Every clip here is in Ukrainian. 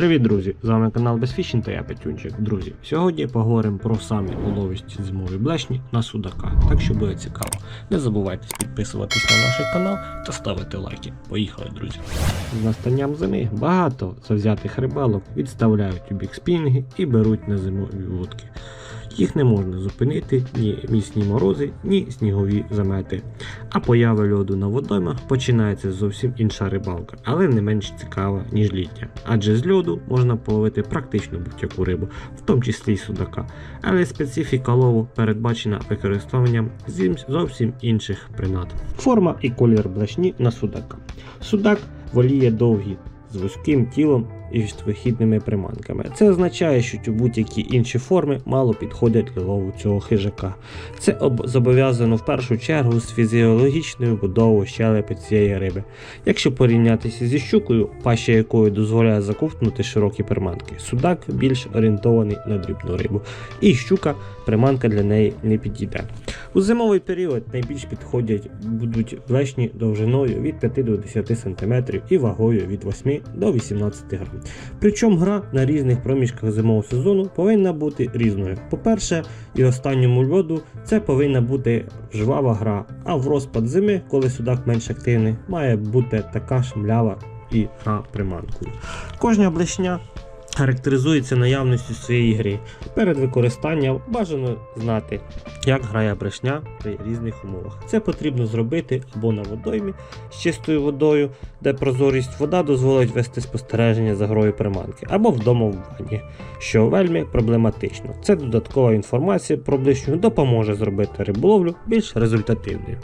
Привіт, друзі! З вами канал Безфішін та я Петюнчик. Друзі, сьогодні поговоримо про самі уловисті зимові блешні на судака, так що буде цікаво. Не забувайте підписуватись на наш канал та ставити лайки. Поїхали, друзі! З настанням зими багато завзятих рибалок відставляють у бік спінги і беруть на зимові вудки. Їх не можна зупинити ні міцні морози, ні снігові замети. А поява льоду на водоймах починається зовсім інша рибалка, але не менш цікава, ніж літня. Адже з льоду можна половити практично будь-яку рибу, в тому числі й судака. Але специфіка лову передбачена використанням зовсім інших принад. Форма і колір блешні на судака. Судак воліє довгі з вузьким тілом і вихідними приманками. Це означає, що будь-які інші форми мало підходять для лову цього хижака. Це об- зобов'язано в першу чергу з фізіологічною будовою щелепи цієї риби. Якщо порівнятися зі щукою, паща якої дозволяє заковтнути широкі приманки, судак більш орієнтований на дрібну рибу, і щука приманка для неї не підійде. У зимовий період найбільш підходять будуть блешні довжиною від 5 до 10 см і вагою від 8 до 18 грам. Причому гра на різних проміжках зимового сезону повинна бути різною. По-перше, і останньому льоду це повинна бути жвава гра, а в розпад зими, коли судак менш активний, має бути така ж млява і гра приманкою. Кожна блешня характеризується наявністю своєї гри. Перед використанням бажано знати, як грає брешня при різних умовах. Це потрібно зробити або на водоймі з чистою водою, де прозорість вода дозволить вести спостереження за грою приманки, або вдома в ванні, що вельми проблематично. Це додаткова інформація про блишню допоможе зробити риболовлю більш результативною.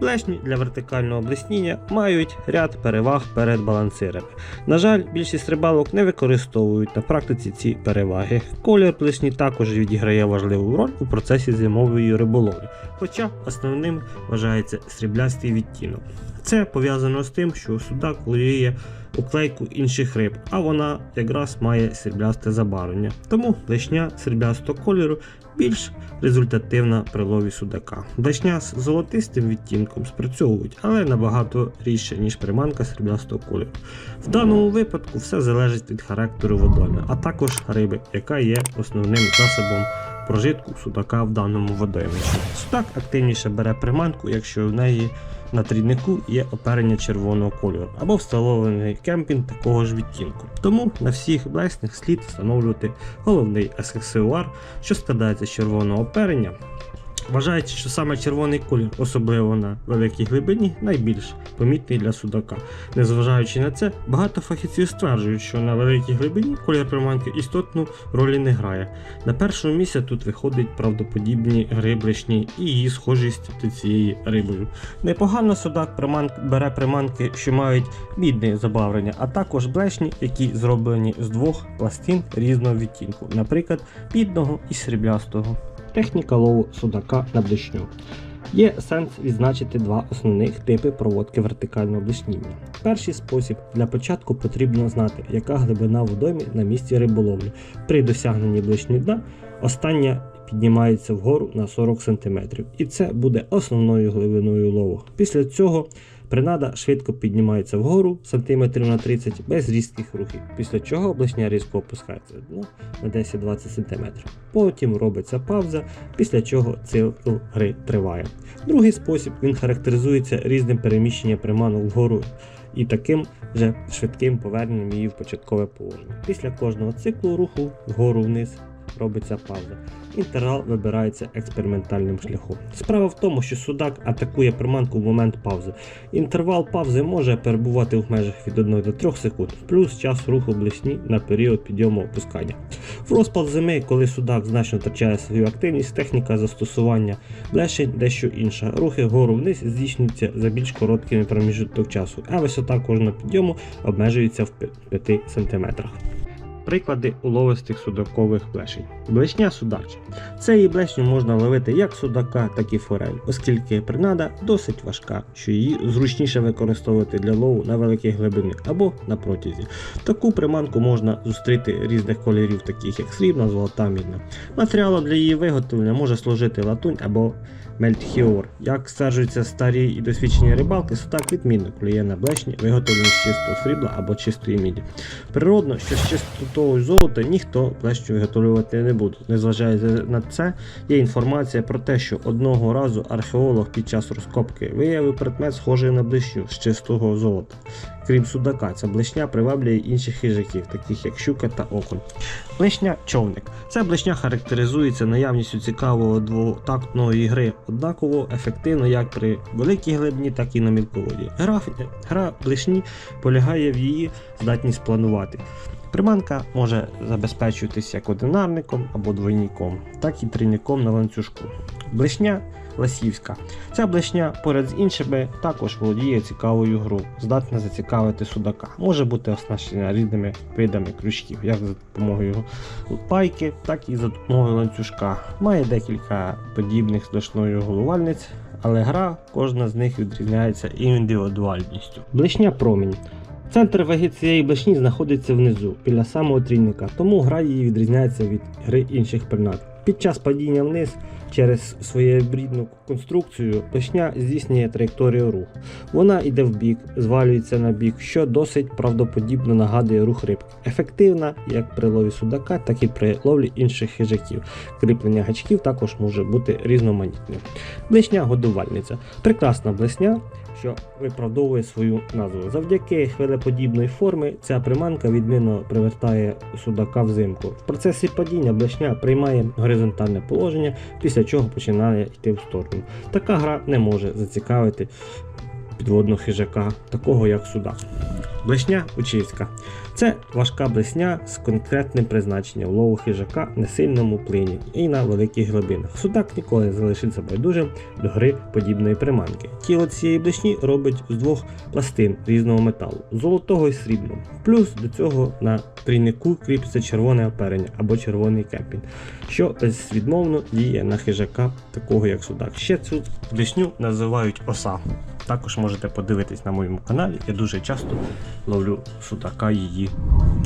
Блешні для вертикального блесніння мають ряд переваг перед балансирами. На жаль, більшість рибалок не використовують на практиці ці переваги. Колір плесні також відіграє важливу роль у процесі зимової риболовлі, хоча основним вважається сріблястий відтінок. Це пов'язано з тим, що судак воліє уклейку інших риб, а вона якраз має сріблясте забарвлення. Тому блешня сріблястого кольору більш результативна при лові судака. Блешня з золотистим відтінком спрацьовують, але набагато рідше, ніж приманка сріблястого кольору. В даному випадку все залежить від характеру водойми, а також риби, яка є основним засобом прожитку судака в даному водоймищі. Судак активніше бере приманку, якщо в неї на трійнику є оперення червоного кольору або встановлений кемпінг такого ж відтінку. Тому на всіх блесних слід встановлювати головний аксесуар, що складається з червоного оперення. Вважається, що саме червоний колір, особливо на великій глибині, найбільш помітний для судака. Незважаючи на це, багато фахівців стверджують, що на великій глибині колір приманки істотну ролі не грає. На першому місці тут виходить правдоподібні гриблишні і її схожість до цієї рибою. Непогано судак приманк бере приманки, що мають мідне забавлення, а також блешні, які зроблені з двох пластин різного відтінку, наприклад, мідного і сріблястого. Техніка лову судака на блешню. Є сенс відзначити два основних типи проводки вертикального блешніння. Перший спосіб для початку потрібно знати, яка глибина водойми на місці риболовлі. При досягненні блешні дна остання піднімається вгору на 40 см, і це буде основною глибиною лову. Після цього принада швидко піднімається вгору сантиметрів на 30 без різких рухів, після чого блешня різко опускається ну, на 10-20 см. Потім робиться пауза, після чого цикл гри триває. Другий спосіб він характеризується різним переміщенням приманок вгору і таким же швидким поверненням її в початкове положення. Після кожного циклу руху вгору вниз робиться пауза. Інтервал вибирається експериментальним шляхом. Справа в тому, що судак атакує приманку в момент паузи. Інтервал паузи може перебувати в межах від 1 до 3 секунд, плюс час руху блесні на період підйому опускання. В розпад зими, коли судак значно втрачає свою активність, техніка застосування блешень дещо інша. Рухи вгору вниз здійснюються за більш короткими проміжуток часу, а висота кожного підйому обмежується в 5 см. Приклади уловистих судакових блешень. Блешня судача. Цієї блешню можна ловити як судака, так і форель, оскільки принада досить важка, що її зручніше використовувати для лову на великій глибині або на протязі. Таку приманку можна зустріти різних кольорів, таких як срібна, золота, мідна. Матеріалом для її виготовлення може служити латунь або Мельтхіор. Як стверджуються старі і досвідчені рибалки, судак відмінно клює на блешні, виготовлені з чистого срібла або чистої міді. Природно, що з чистотою золота ніхто блешню виготовлювати не буде. Незважаючи на це, є інформація про те, що одного разу археолог під час розкопки виявив предмет, схожий на блешню з чистого золота. Крім судака, ця блешня приваблює інших хижаків, таких як щука та окунь. Блешня човник. Ця блешня характеризується наявністю цікавого двотактної гри, однаково ефективно як при великій глибині, так і на мілководі. Гра, гра блешні полягає в її здатність планувати. Приманка може забезпечуватися як одинарником або двойником, так і трійником на ланцюжку. Блешня ласівська. Ця блешня поряд з іншими також володіє цікавою гру, здатна зацікавити судака. Може бути оснащена різними видами крючків, як за допомогою пайки, так і за допомогою ланцюжка. Має декілька подібних слушною головальниць, але гра кожна з них відрізняється індивідуальністю. Блешня промінь. Центр ваги цієї блешні знаходиться внизу, біля самого трійника, тому гра її відрізняється від гри інших принад. Під час падіння вниз через своєрідну конструкцію блешня здійснює траєкторію руху. Вона йде в бік, звалюється на бік, що досить правдоподібно нагадує рух рибки. Ефективна як при лові судака, так і при ловлі інших хижаків. Кріплення гачків також може бути різноманітним. Блесня годувальниця. Прекрасна блесня, що виправдовує свою назву. Завдяки хвилеподібної форми ця приманка відмінно привертає судака взимку. В процесі падіння блешня приймає горизонтальне положення, після чого починає йти в сторону. Така гра не може зацікавити підводного хижака, такого як судак. Блешня учиська. Це важка блесня з конкретним призначенням лову хижака на сильному плині і на великих глибинах. Судак ніколи не залишиться байдужим до гри подібної приманки. Тіло цієї блешні робить з двох пластин різного металу золотого і срібного. Плюс до цього на трійнику кріпиться червоне оперення або червоний кемпінг, що безвідмовно діє на хижака, такого як судак. Ще цю блешню називають оса. Також можете подивитись на моєму каналі. Я дуже часто ловлю судака її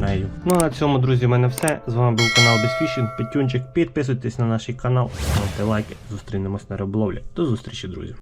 нею. Ну а на цьому, друзі, в мене все. З вами був канал Безфішінг, Петюнчик. Підписуйтесь на наш канал, ставте лайки. Зустрінемось на риболовлі. До зустрічі, друзі.